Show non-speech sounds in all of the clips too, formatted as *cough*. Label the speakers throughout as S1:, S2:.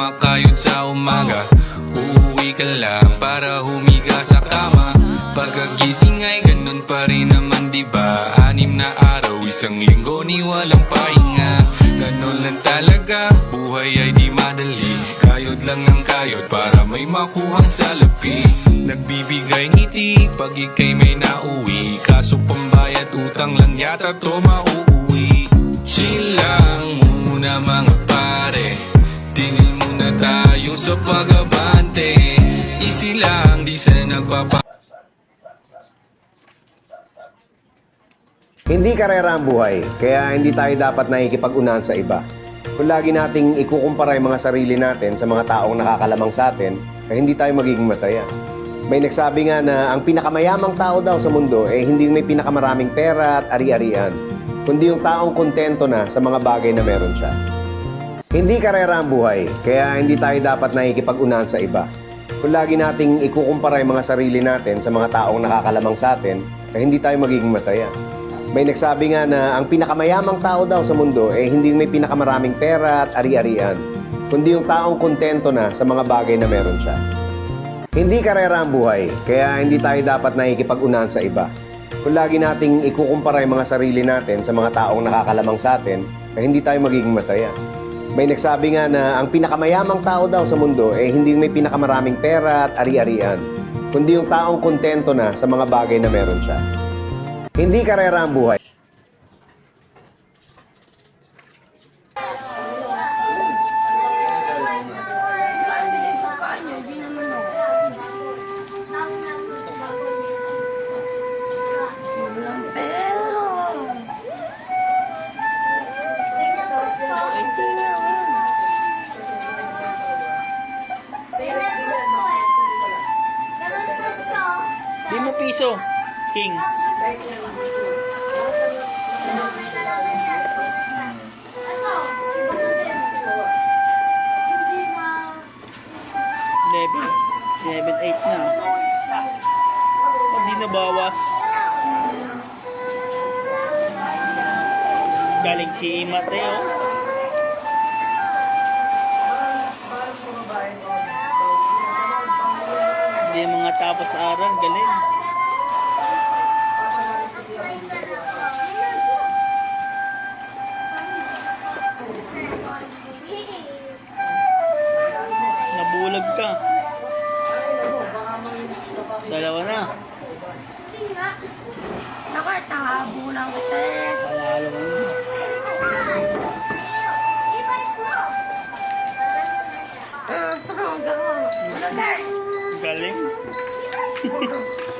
S1: kumakayod sa umaga Uuwi ka lang para humiga sa kama. Pagkagising ay ganun pa rin naman diba Anim na araw, isang linggo ni walang pahinga. Ganun lang talaga, buhay ay di madali. Kayod lang ang kayod para may makuhang salapi. Nagbibigay ngiti pag ikay may nauwi. Kaso pambayad utang lang yata to mauuwi sa pag-abante lang, di sa nagpapa
S2: Hindi karera ang buhay, kaya hindi tayo dapat nakikipag-unahan sa iba. Kung lagi nating ikukumpara yung mga sarili natin sa mga taong nakakalamang sa atin, ay hindi tayo magiging masaya. May nagsabi nga na ang pinakamayamang tao daw sa mundo ay hindi yung may pinakamaraming pera at ari-arian, kundi yung taong kontento na sa mga bagay na meron siya. Hindi karera ang buhay, kaya hindi tayo dapat nakikipag-unahan sa iba. Kung lagi nating ikukumpara yung mga sarili natin sa mga taong nakakalamang sa atin, ay hindi tayo magiging masaya. May nagsabi nga na ang pinakamayamang tao daw sa mundo ay hindi may pinakamaraming pera at ari-arian, kundi yung taong kontento na sa mga bagay na meron siya. Hindi karera ang buhay, kaya hindi tayo dapat nakikipag-unahan sa iba. Kung lagi nating ikukumpara yung mga sarili natin sa mga taong nakakalamang sa atin, ay hindi tayo magiging masaya. May nagsabi nga na ang pinakamayamang tao daw sa mundo ay hindi may pinakamaraming pera at ari-arian, kundi yung taong kontento na sa mga bagay na meron siya. Hindi karera ang buhay.
S3: Piso, King. Level. Level 8 na. Hindi na bawas. Galing si Mateo. Hindi mga tapos aral, galing. Galing. *laughs*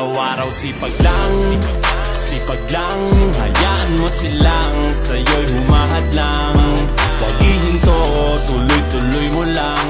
S4: Araw-araw sipag lang Sipag lang. Hayaan mo silang Sa'yo'y humahad lang Huwag ihinto Tuloy-tuloy mo lang.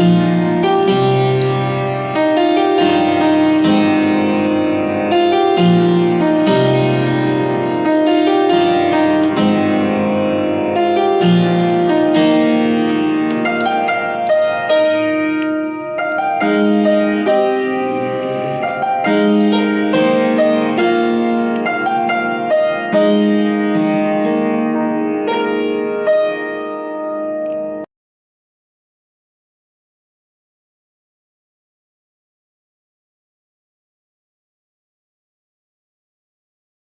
S2: Thank you.